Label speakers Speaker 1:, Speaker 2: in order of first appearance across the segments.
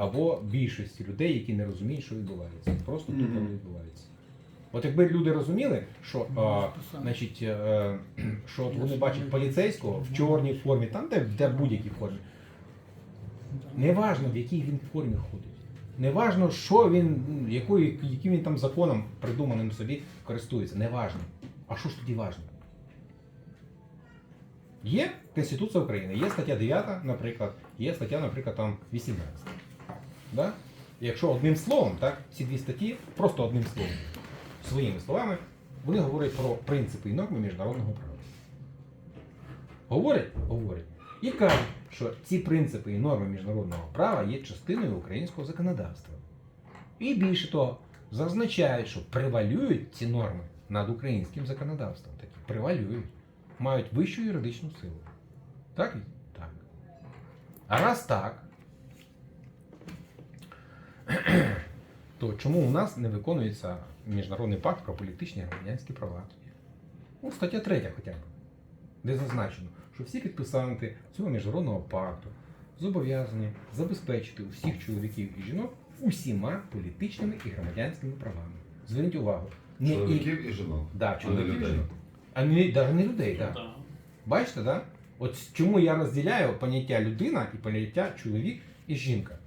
Speaker 1: або більшості людей, які не розуміють, що відбувається. Просто тупо
Speaker 2: Мгм.
Speaker 1: не відбувається. От якби люди розуміли, що, а, значить, е, що от вони бачать поліцейського в чорній формі, там де, де будь-якій формі. Неважно, в якій він формі ходить. Неважно, що він, якою, яким він там законом придуманим собі користується. Неважно. А що ж тоді важно? Є Конституція України, є стаття 9, наприклад, є стаття, наприклад, там 18. Да? Якщо одним словом, так, ці дві статті, просто одним словом, своїми словами, вони говорять про принципи і норми міжнародного права. Говорять? Говорять. І кажуть, що ці принципи і норми міжнародного права є частиною українського законодавства. І більше того, зазначають, що превалюють ці норми над українським законодавством. Такі превалюють, мають вищу юридичну силу. Так? Так. А раз так, то чому у нас не виконується міжнародний пакт про політичні і громадянські права? Ну, стаття 3 хоча б, де зазначено, що всі підписанти цього міжнародного пакту зобов'язані забезпечити усіх чоловіків і жінок усіма політичними і громадянськими правами. Зверніть увагу. Не і,
Speaker 2: Чоловіків і жінок.
Speaker 1: да,
Speaker 2: а не
Speaker 1: чоловіків і
Speaker 2: людей.
Speaker 1: жінок. А не, навіть не людей, так.
Speaker 3: Да.
Speaker 1: Бачите, да? От чому я розділяю поняття людина і поняття чоловік і жінка.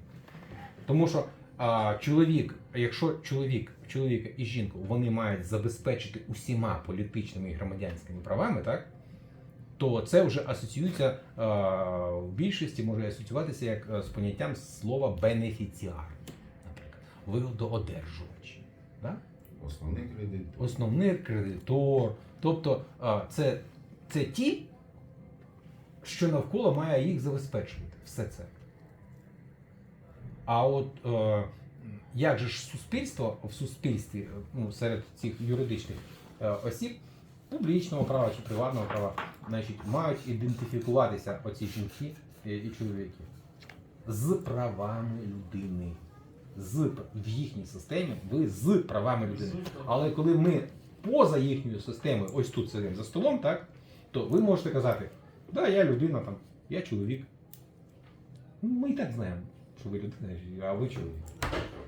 Speaker 1: Тому що а, чоловік, якщо чоловік, чоловіка і жінку вони мають забезпечити усіма політичними і громадянськими правами, так? то це вже асоціюється а, в більшості може асоціюватися як е, з поняттям слова бенефіціар, наприклад, вигодоодержувач. Да?
Speaker 2: Основний кредит.
Speaker 1: основний кредитор. Тобто а, це, це ті, що навколо має їх забезпечувати. Все це. А от е, як же ж суспільство в суспільстві, е, ну, серед цих юридичних е, осіб, публічного права чи приватного права, значить, мають ідентифікуватися оці жінки і, і чоловіки з правами людини. З, в їхній системі ви з правами людини. Але коли ми поза їхньою системою, ось тут сидимо за столом, так, то ви можете казати, да, я людина, там, я чоловік. Ну, Ми і так знаємо, що ви людина, а ви чоловік.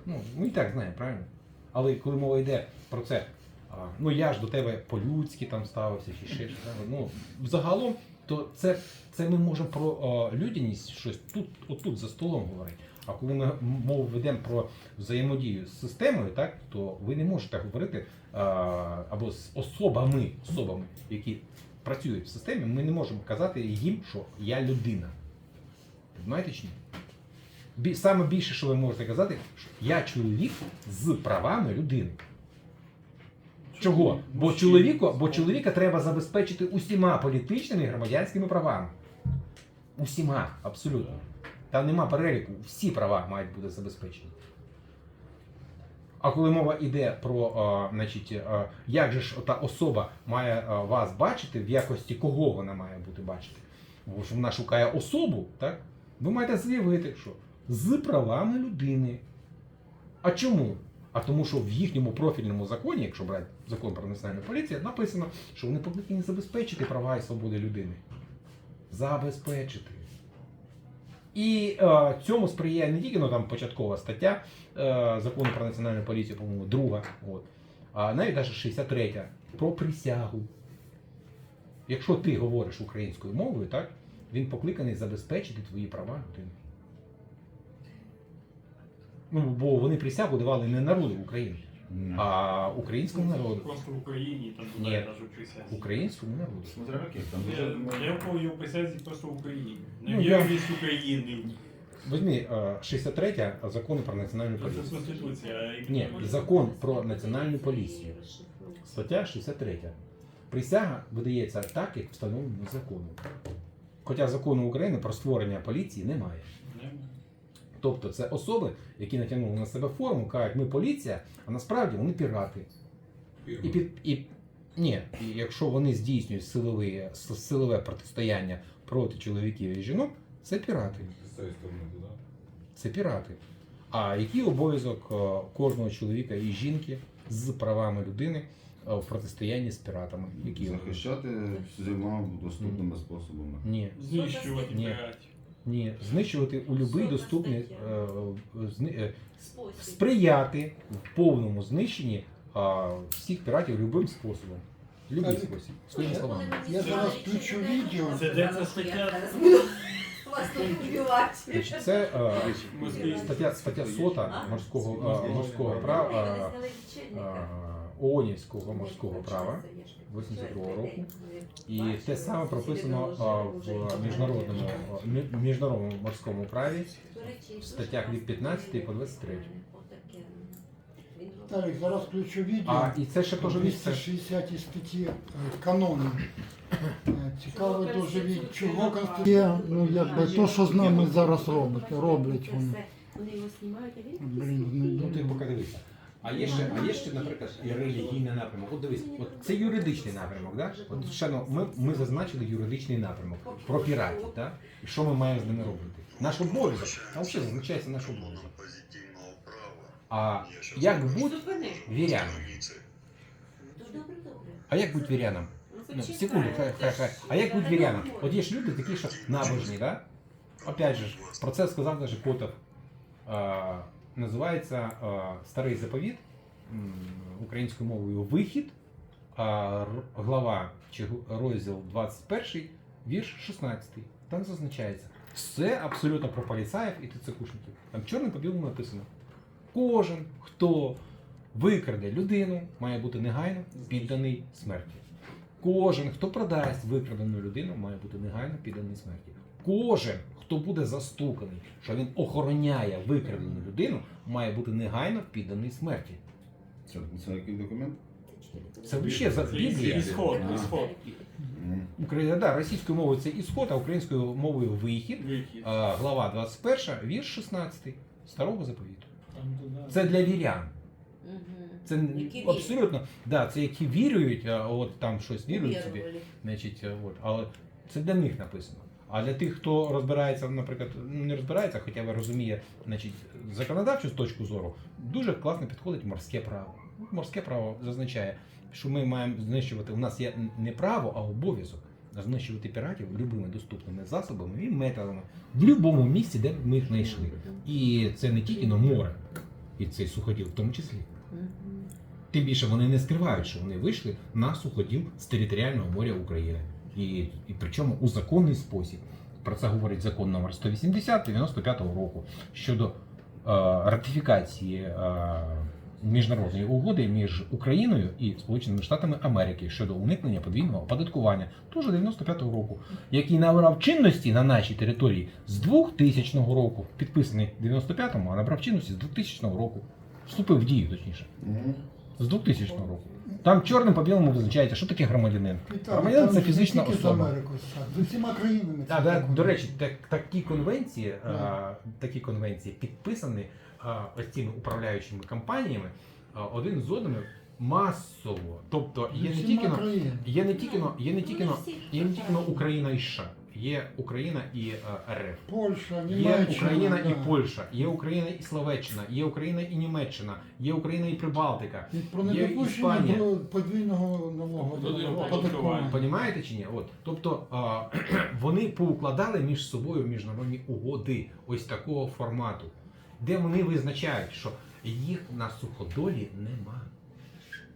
Speaker 1: Ну, ми і так знаємо, правильно? Але коли мова йде про це, а, ну я ж до тебе по-людськи там ставився, чи ще щось, ну, взагалом, то це, це ми можемо про а, людяність щось тут, отут за столом говорити. А коли ми мову ведемо про взаємодію з системою, так, то ви не можете говорити а, або з особами, особами, які працюють в системі, ми не можемо казати їм, що я людина. Знаєте чи ні? Саме більше, що ви можете казати, що я чоловік з правами людини. Чого? Бо
Speaker 3: Мужчина.
Speaker 1: чоловіку, бо чоловіка треба забезпечити усіма політичними і громадянськими правами. Усіма, абсолютно. Там нема переліку, всі права мають бути забезпечені. А коли мова йде про, а, значить, а, як же ж та особа має а, вас бачити, в якості кого вона має бути бачити? Бо що вона шукає особу, так? Ви маєте заявити, що з правами людини. А чому? А тому, що в їхньому профільному законі, якщо брати закон про національну поліцію, написано, що вони повинні забезпечити права і свободи людини. Забезпечити. І е, цьому сприяє не тільки ну, там, початкова стаття е, закону про національну поліцію, по-моєму, друга, от, а навіть навіть 63 про присягу. Якщо ти говориш українською мовою, так, він покликаний забезпечити твої права людини. Ну, бо вони присягу давали не народу України, а українському народу.
Speaker 3: Просто в Україні там туди в присязі.
Speaker 1: Українському народу.
Speaker 2: Смотря яких там
Speaker 3: Я,
Speaker 2: дуже
Speaker 3: я помню в присязі просто в Україні.
Speaker 1: Ну, я-
Speaker 3: я України.
Speaker 1: Візьми е, 63 закону про національну
Speaker 3: Це
Speaker 1: поліцію.
Speaker 3: Конституція. а
Speaker 1: Ні, закон про національну поліцію. Стаття 63. Присяга видається так, як встановлено законом. Хоча закону України про створення поліції немає.
Speaker 3: Не?
Speaker 1: Тобто це особи, які натягнули на себе форму, кажуть, ми поліція, а насправді вони пірати. І під і ні, і якщо вони здійснюють силове, силове протистояння проти чоловіків і жінок, це пірати. Це пірати. А який обов'язок е, кожного чоловіка і жінки з правами людини е, в протистоянні з піратами? Які?
Speaker 2: Захищати всіма доступними способами.
Speaker 1: Ні.
Speaker 3: Знищувати
Speaker 1: Ні. Ні, знищувати у будь-який доступний е, зни- е,
Speaker 4: Спосіб.
Speaker 1: сприяти в повному знищенні а, всіх піратів любим способом. Любий спосіб. Своїми словами.
Speaker 5: Я зараз включу відео.
Speaker 3: Це де ця стаття?
Speaker 4: Вас тут вбивати.
Speaker 1: Значить, це е, стаття, стаття сота морського, е, морського права, е, е, ООНівського морського права 82 року. І те саме прописано в міжнародному, міжнародному морському праві в статтях від 15 по 23.
Speaker 5: Так, зараз включу відео.
Speaker 1: А і це ще теж місце.
Speaker 5: 260 статті е, канону. Е, Цікаво дуже від чого Конституція, ну якби то, що з нами зараз робить, роблять вони.
Speaker 4: Вони його знімають, а він
Speaker 5: Блін,
Speaker 1: Ну ти
Speaker 5: ну,
Speaker 1: поки дивися. А є ще, а є ще, наприклад, і релігійний напрямок. От дивись, от це юридичний напрямок, да? От ну, ми, ми зазначили юридичний напрямок про піратів, да? І що ми маємо з ними робити? Наш обов'язок. Там взагалі зазначається наш обов'язок. А як бути вірянам? А як бути вірянам? Ну, секунду, хай, хай, хай. А як бути вірянам? От є ж люди такі, що набожні, да? Опять же, про це сказав даже Котов. А, називається Старий заповіт українською мовою Вихід, глава чи розділ 21, вірш 16. Там зазначається. Все абсолютно про поліцаїв і ТЦКшників. Там чорним по білому написано. Кожен, хто викраде людину, має бути негайно підданий смерті. Кожен, хто продасть викрадену людину, має бути негайно підданий смерті. Кожен, хто буде застуканий, що він охороняє викрадену людину, має бути негайно підданий смерті.
Speaker 2: Це, це який документ?
Speaker 1: Це взагалі за Біблія.
Speaker 3: Ісход,
Speaker 2: А.
Speaker 3: ісход.
Speaker 1: Україна, да, російською мовою це ісход, а українською мовою вихід.
Speaker 3: Вихід.
Speaker 1: А, глава 21, вірш 16 старого заповіту. Це для вірян. Це
Speaker 4: Які
Speaker 1: абсолютно, да, це які вірують, а от там щось вірують собі. Значить, от, але це для них написано. А для тих, хто розбирається, наприклад, ну, не розбирається, хоча б розуміє значить, законодавчу точку зору, дуже класно підходить морське право. Морське право зазначає, що ми маємо знищувати. У нас є не право, а обов'язок знищувати піратів любими доступними засобами і методами в будь-якому місці, де ми їх знайшли. І це не тільки на море, і цей суходіл в тому числі. Тим більше вони не скривають, що вони вийшли на суходіл з територіального моря України. І, і причому у законний спосіб. Про це говорить закон номер 180 95-го року щодо е, ратифікації е, міжнародної угоди між Україною і Сполученими Штатами Америки щодо уникнення подвійного оподаткування, теж 95-го року, який набрав чинності на нашій території з 2000 року, підписаний в 95-му, а набрав чинності з 2000 року. Вступив в дію, точніше. З 2000 року. Там чорним по білому визначається, що таке громадянин.
Speaker 5: так,
Speaker 1: Громадянин це фізична особа.
Speaker 5: З усіма країнами.
Speaker 1: да,
Speaker 5: так.
Speaker 1: до речі, так, такі конвенції, а, такі конвенції підписані а, ось цими управляючими компаніями а, один з одним масово. Тобто є не тільки є не тільки но- є не тільки
Speaker 4: Ну,
Speaker 1: є не тільки. Україна і США, є Україна і РФ.
Speaker 5: Польща,
Speaker 1: Є
Speaker 5: Німеччина.
Speaker 1: Україна
Speaker 5: да.
Speaker 1: і Польща, є Україна і Словаччина, є Україна і Німеччина, є Україна і Прибалтика.
Speaker 5: І про
Speaker 1: Є
Speaker 5: недопущення
Speaker 1: Іспанія.
Speaker 5: до подвійного налогу
Speaker 3: Подвійного
Speaker 5: оподаткування.
Speaker 1: Понімаєте чи ні? От тобто а, вони поукладали між собою міжнародні угоди ось такого формату, де вони визначають, що їх на суходолі нема.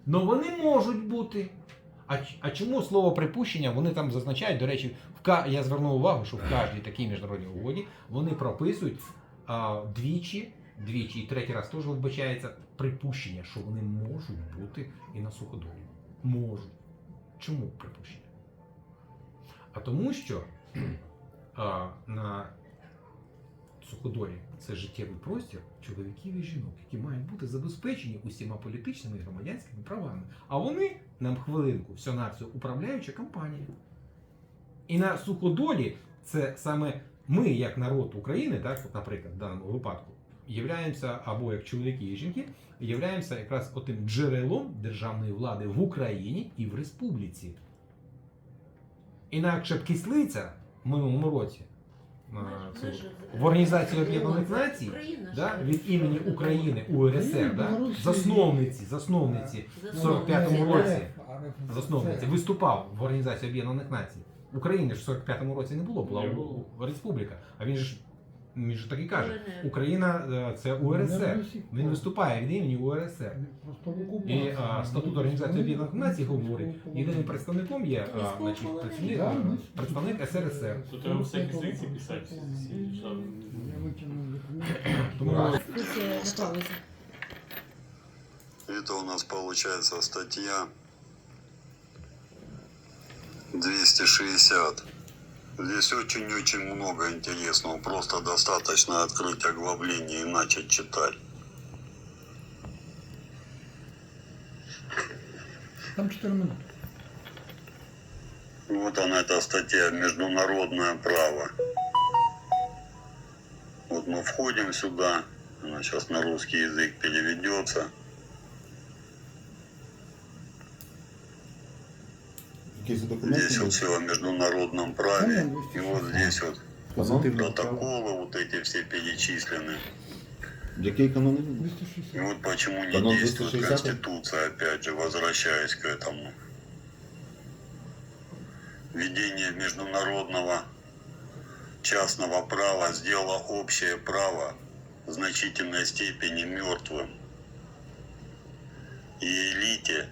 Speaker 1: Ну вони можуть бути. А, а чому слово припущення вони там зазначають? До речі, в я звернув увагу, що в кожній такій міжнародній угоді вони прописують а, двічі, двічі і третій раз теж вбачається припущення, що вони можуть бути і на суходолі. Можуть. Чому припущення? А тому, що а, на суходолі це життєвий простір чоловіків і жінок, які мають бути забезпечені усіма політичними і громадянськими правами. А вони нам хвилинку всього на всього управляюча компанія. І на суходолі це саме ми, як народ України, так, наприклад, в даному випадку, являємося або як чоловіки і жінки, являємося якраз отим джерелом державної влади в Україні і в республіці. Інакше б кислиця в минулому році в Організації Об'єднаних Націй да, від імені України УРСР, да, засновниці, засновниці
Speaker 4: За
Speaker 1: в 45-му
Speaker 5: Ну,
Speaker 1: році, засновниці. виступав в Організації Об'єднаних Націй. України ж в 45-му році не було, була
Speaker 3: Не було.
Speaker 1: республіка. А він ж він же так і каже. Україна е, це УРСР. Він виступає від імені УРСР. І а, статут Організації Об'єднаних Націй говорить, єдиним представником є а, значить,
Speaker 4: полоненого.
Speaker 1: представник, представник СРСР.
Speaker 3: Тут треба всякі секції писати.
Speaker 1: Тому
Speaker 4: е.
Speaker 6: Это у нас получается статья 260. Здесь очень-очень много интересного. Просто достаточно открыть оглавление и начать читать.
Speaker 5: Там 4 минути.
Speaker 6: Вот она, эта статья «Международное право». Вот мы входим сюда. Она сейчас на русский язык переведется.
Speaker 2: Якісь документи?
Speaker 6: Здесь вот все о международном праве. И вот здесь вот протоколы вот эти все перечислены.
Speaker 2: Який канон?
Speaker 5: 260.
Speaker 6: И вот почему не
Speaker 2: Канон
Speaker 6: действует
Speaker 2: 260?
Speaker 6: Конституция, опять же, возвращаясь к этому. Введение международного частного права сделало общее право в значительной степени мертвым. И элите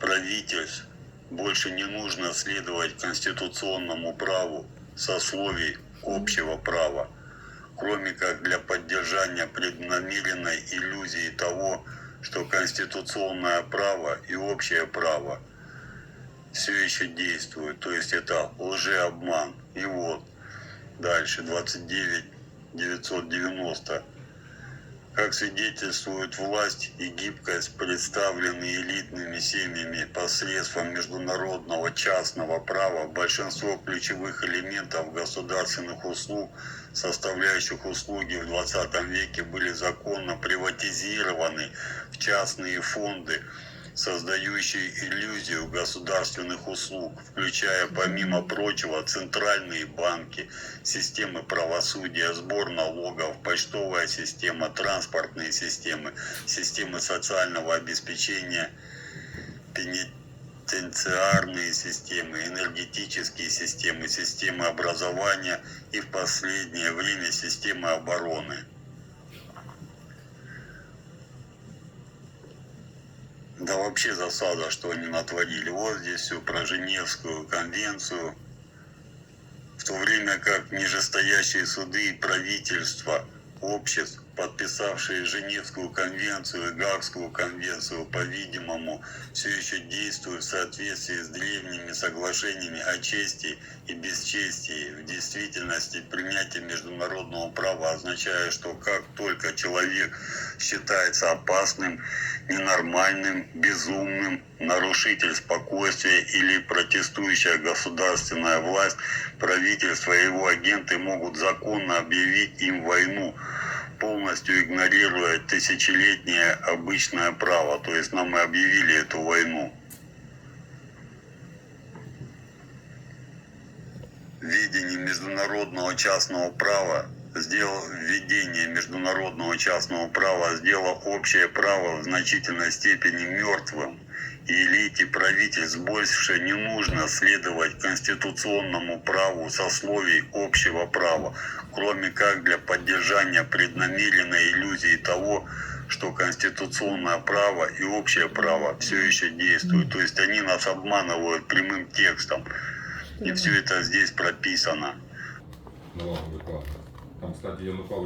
Speaker 6: правительств больше не нужно следовать конституционному праву сословий общего права кроме как для поддержания преднамеренной иллюзии того, что конституционное право и общее право все еще действуют. То есть это лжеобман. И вот дальше 29 990. Как свидетельствует власть и гибкость, представленные элитными семьями посредством международного частного права, большинство ключевых элементов государственных услуг составляющих услуги в 20 веке были законно приватизированы в частные фонды, создающие иллюзию государственных услуг, включая, помимо прочего, центральные банки, системы правосудия, сбор налогов, почтовая система, транспортные системы, системы социального обеспечения, пенитенциарные системы, энергетические системы, системы образования и в последнее время системы обороны. Да вообще засада, что они натворили. Вот здесь все про Женевскую конвенцию. В то время как нижестоящие суды и правительства обществ, подписавшие Женевскую конвенцию и Гаагскую конвенцию, по-видимому, все еще действуют в соответствии с древними соглашениями о чести и бесчестии. В действительности принятие международного права означает, что как только человек считается опасным, ненормальным, безумным, нарушитель спокойствия или протестующая государственная власть, правительство и его агенты могут законно объявить им войну, полностью игнорируя тысячелетнее обычное право. То есть нам и объявили эту войну. Введение международного частного права сделал введение международного частного права сделало общее право в значительной степени мертвым. И элите правительств больше не нужно следовать конституционному праву сословий общего права, кроме как для поддержания преднамеренной иллюзии того, что конституционное право и общее право все еще действуют. То есть они нас обманывают прямым текстом. И все это здесь прописано.
Speaker 7: é uma no qual